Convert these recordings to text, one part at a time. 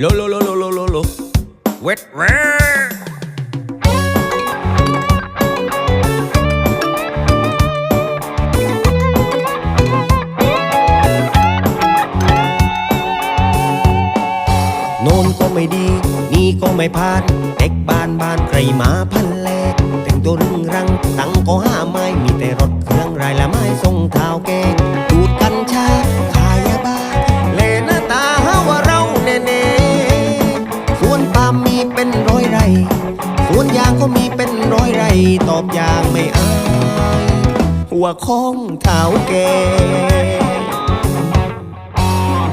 โลโลโลโลโลโลโลเวทเวโน่นก็ไม่ดี นี่ก็ไม่พานเด็กบ้านบ้านใครมาพันแลแต่งตัวรึงรัง ตังก็ห้าไม้มีแต่รถ อบอย่างไม่อายหัวของเท้าแก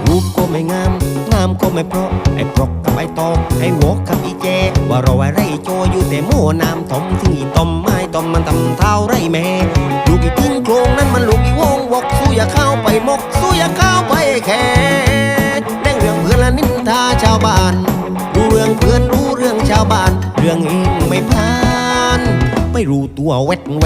รูปก็ไม่งาม งามก็ไม่เพราะ ไอ้ปลอกกับไอ้ตอกไอ้วอกกับอีแจ ว่าเราไอ้ไรโจอยู่แต่โม่น้ำถมถึงอีต้มไม้ต้มมันทำเท้าไรแม่ลูกอีทิ้งโครงนั้นมันลูกอีวงวอกสู้อย่าเข้าไปมก สู้อย่าเข้าไปแค่เร่งเรื่องเพื่อนและนินทาชาวบ้านรู้เรื่องเพื่อนรู้เรื่องชาวบ้าน เรื่องเองไม่ผ่านไม่ รู้ตัวเวทแว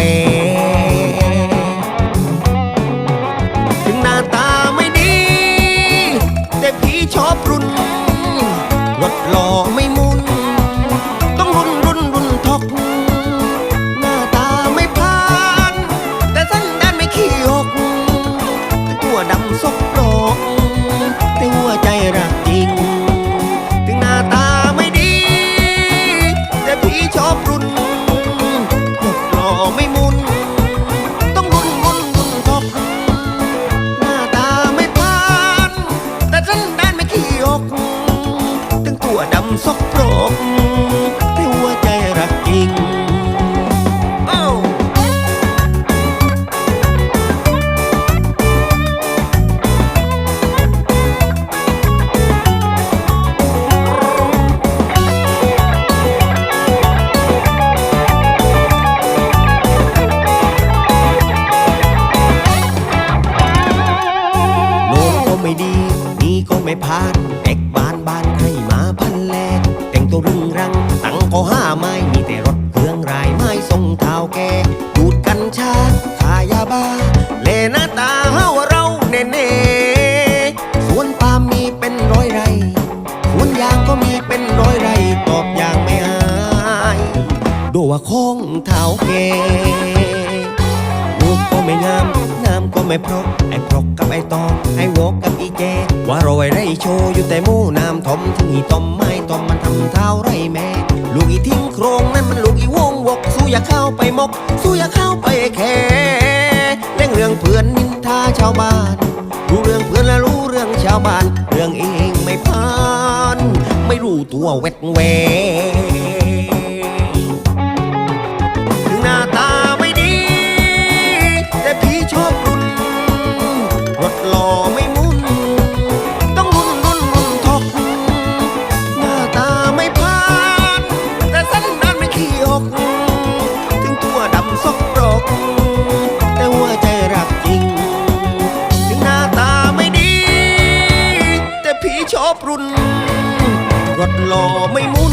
ไม่ผ่านเด็กบ้านบ้านใครมาพันแลแต่งตัวรึงรัง ตังก็ห้าไม้มีแต่รถเครื่องรายไม้ทรงเท้าแกดูดกัญชาขายาบ้า เลหน้าตาหาว่าเราเน่เน่สวนปาล์มมีเป็นร้อยไร่สวนยางก็มีเป็นร้อยไร่ตอบอย่างไม่อายดูว่าของเท้าแก รูปก็ไม่งาม งามก็ไม่พราะไอ้พราะกับไอ้ตองไอ้วกกับอีแจ ว่าเราไอ้ไรโชว์อยู่แต่หมู่น้ำถมถึงอีต้มไม้ต้มมันทำเท้าไรแม่ ลูกอีทิ้งโครงนั่นมันลูกอีวงวก สู้อย่าเข้าไปมก สู้อย่าเข้าไปแค่เล่งเรื่องเพื่อนนินทาชาวบ้าน รู้เรื่องเพื่อนและรู้เรื่องชาวบ้าน เรื่องเองไม่ผ่าน ไม่รู้ตัวเวทแว ไม่ดีแต่พี่ชอบรุนรถหล่อไม่มุ